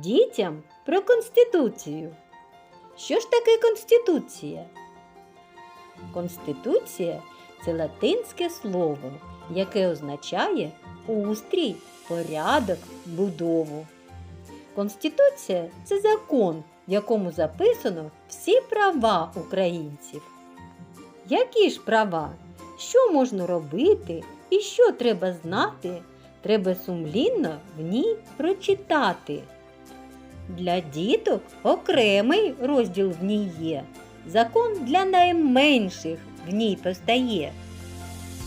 дітям про Конституцію. Що ж таке Конституція? Конституція це латинське слово, яке означає устрій, порядок, будову. Конституція це закон, в якому записано всі права українців. Які ж права? Що можна робити і що треба знати, треба сумлінно в ній прочитати. Для діток окремий розділ в ній є. Закон для найменших в ній постає.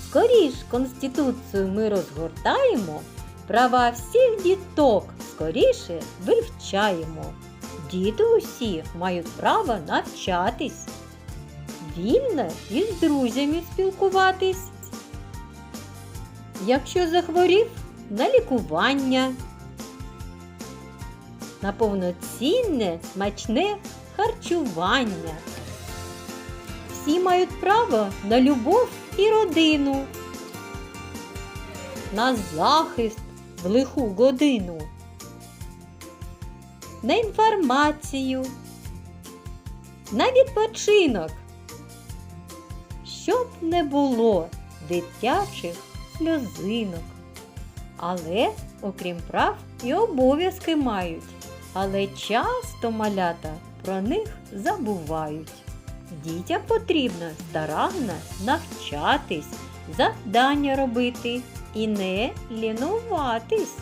Скоріш Конституцію ми розгортаємо, права всіх діток скоріше вивчаємо. Діти усі мають право навчатись, вільно із друзями спілкуватись. Якщо захворів на лікування, на повноцінне смачне харчування. Всі мають право на любов і родину, на захист в лиху годину, на інформацію, на відпочинок, щоб не було дитячих сльозинок. Але, окрім прав, і обов'язки мають. Але часто малята про них забувають. Дітям потрібно старанно навчатись, завдання робити і не лінуватись.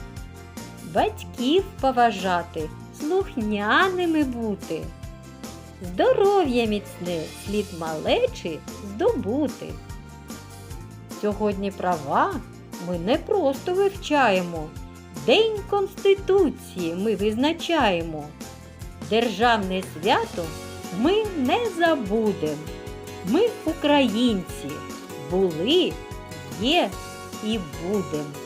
Батьків поважати, слухняними бути. Здоров'я міцне слід малечі здобути. Сьогодні права ми не просто вивчаємо. День Конституції ми визначаємо. Державне свято ми не забудемо. Ми українці були, є і будем.